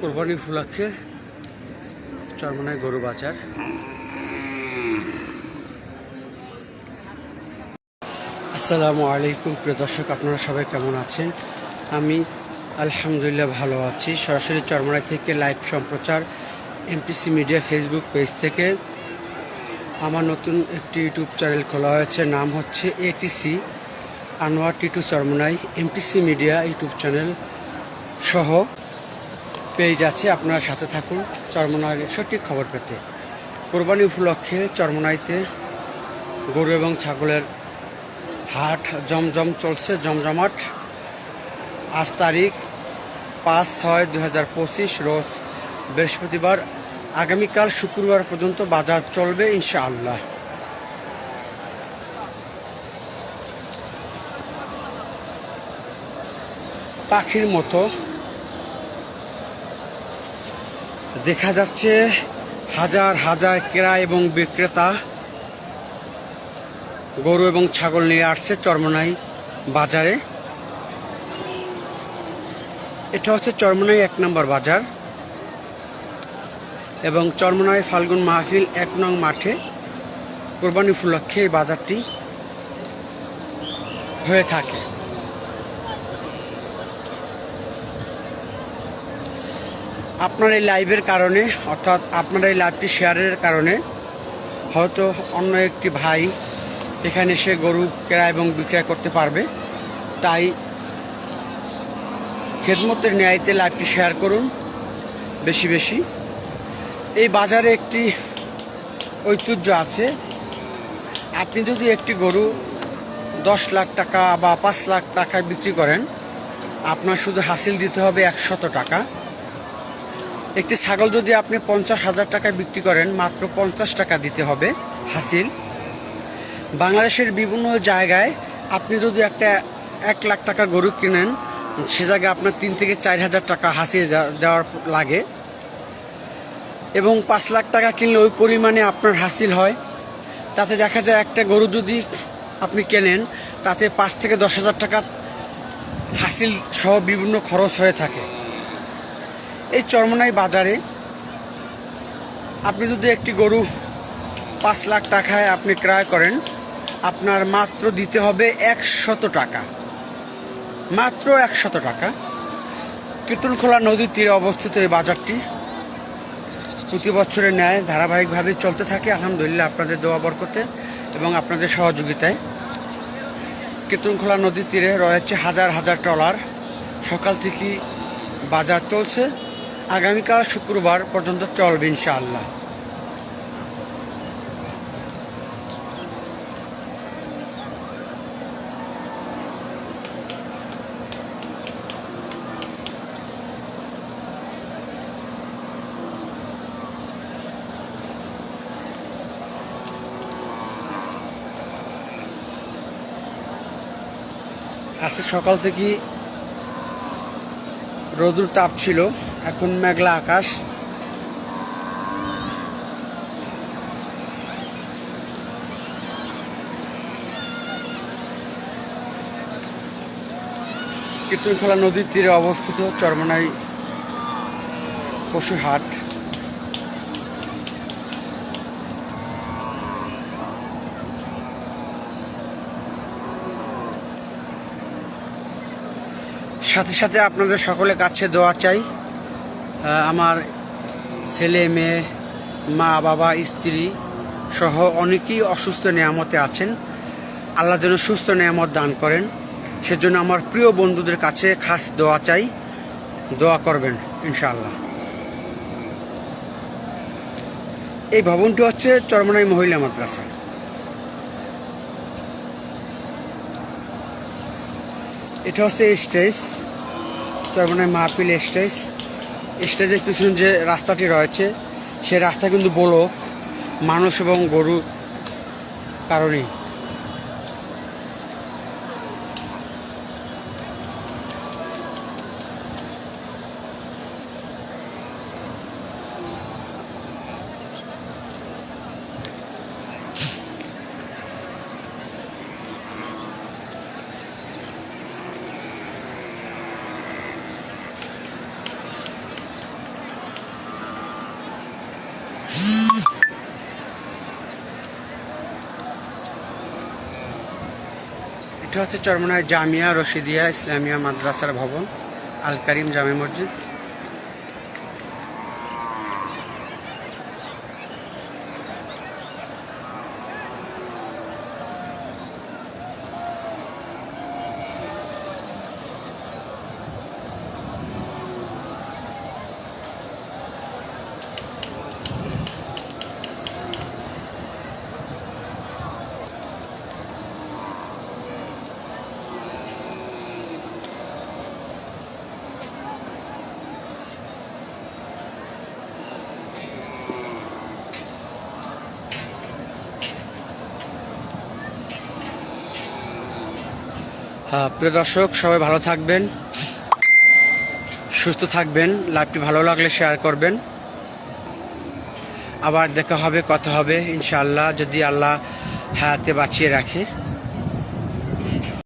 কোরবানি উপলক্ষে চরমনায় গরু বাজার আসসালামু আলাইকুম, প্রিয় দর্শক, আপনারা সবাই কেমন আছেন? আমি আলহামদুলিল্লাহ ভালো আছি। সরাসরি চরমনাই থেকে লাইভ সম্প্রচার এমপিসি মিডিয়া ফেসবুক পেজ থেকে। আমার নতুন একটি ইউটিউব চ্যানেল খোলা হয়েছে, নাম হচ্ছে ATC, Anwar Titu Charmonai, MPC media YouTube channel. সহ পেয়ে যাচ্ছে। আপনারা সাথে থাকুন চরমনাইয়ের সঠিক খবর পেতে। কোরবানি উপলক্ষে চরমনাইতে গরু এবং ছাগলের হাট জমজম চলছে। জমজমাট আজ তারিখ পাঁচ ছয় দু হাজার পঁচিশ, রোজ বৃহস্পতিবার। আগামীকাল শুক্রবার পর্যন্ত বাজার চলবে ইনশাআল্লাহ। পাখির মতো দেখা যাচ্ছে হাজার হাজার ক্রেতা এবং বিক্রেতা গরু এবং ছাগল নিয়ে আসছে চরমনাই বাজারে। এটা হচ্ছে চরমনাই এক নম্বর বাজার এবং চরমনাই ফাল্গুন মাহফিল এক নং মাঠে কোরবানি উপলক্ষে এই বাজারটি হয়ে থাকে। আপনার এই লাইভের কারণে, অর্থাৎ আপনার এই লাইভটি শেয়ারের কারণে, হয়তো অন্য একটি ভাই এখানে এসে গরু কেনা এবং বিক্রয় করতে পারবে। তাই খেদমতের ন্যায়তে লাইভটি শেয়ার করুন, বেশি বেশি। এই বাজারে একটি ঐতিহ্য আছে। আপনি যদি একটি গরু দশ লাখ টাকা বা পাঁচ লাখ টাকায় বিক্রি করেন, আপনার শুধু হাসিল দিতে হবে একশত টাকা। একটি ছাগল যদি আপনি পঞ্চাশ হাজার টাকায় বিক্রি করেন, মাত্র পঞ্চাশ টাকা দিতে হবে হাসিল। বাংলাদেশের বিভিন্ন জায়গায় আপনি যদি একটা এক লাখ টাকা গরু কিনেন, সে জায়গায় আপনার তিন থেকে চার হাজার টাকা হাসিল দেওয়ার লাগে। এবং পাঁচ লাখ টাকা কিনলে ওই পরিমাণে আপনার হাসিল হয়। তাতে দেখা যায় একটা গরু যদি আপনি কেনেন, তাতে পাঁচ থেকে দশ হাজার টাকা হাসিল সহ বিভিন্ন খরচ হয়ে থাকে। এই চরমনাই বাজারে আপনি যদি একটি গরু পাঁচ লাখ টাকায় আপনি ক্রয় করেন, আপনার মাত্র দিতে হবে একশত টাকা। মাত্র একশত টাকা। কীর্তনখোলা নদীর তীরে অবস্থিত এই বাজারটি প্রতি বছরের ন্যায় ধারাবাহিকভাবে চলতে থাকে। আলহামদুলিল্লাহ আপনাদের দোয়া বরকতে এবং আপনাদের সহযোগিতায়। কীর্তনখোলা নদীর তীরে রয়েছে হাজার হাজার ট্রলার। সকাল থেকে বাজার চলছে। আগামীকাল শুক্রবার পর্যন্ত চলবে ইনশাআল্লাহ। আজকে সকাল থেকে রোদুর তাপ ছিল। এখন মেঘলা আকাশ। কীর্তনখোলা নদীর তীরে অবস্থিত চরমনাই পশুর হাট। সাথে সাথে আপনাদের সকলে কাছে দোয়া চাই। আমার ছেলে, মেয়ে, মা, বাবা, স্ত্রী সহ অনেকেই অসুস্থ নিয়ামতে আছেন। আল্লাহ যেন সুস্থ নিয়ামত দান করেন। সেজন্য আমার প্রিয় বন্ধুদের কাছে খাস দোয়া চাই। দোয়া করবেন, ইনশাআল্লাহ। এই ভবনটি হচ্ছে চরমনাই মহিলা মাদ্রাসা। এটা হচ্ছে স্টেজ, চরমনাই মাহফিল স্টেজ। স্টেজের পিছনে যে রাস্তাটি রয়েছে সে রাস্তা কিন্তু বলক মানুষ এবং গরু কারণেই। এটা হচ্ছে চরমনায় জামিয়া রশিদিয়া ইসলামিয়া মাদ্রাসার ভবন আল কারিম জামে মসজিদ। প্রিয় দর্শক, সবাই ভালো থাকবেন, সুস্থ থাকবেন, লাইভটি ভালো লাগলে শেয়ার করবেন। আবার দেখা হবে, কথা হবে, ইনশাআল্লাহ, যদি আল্লাহ হ্যাঁতে বাঁচিয়ে রাখে।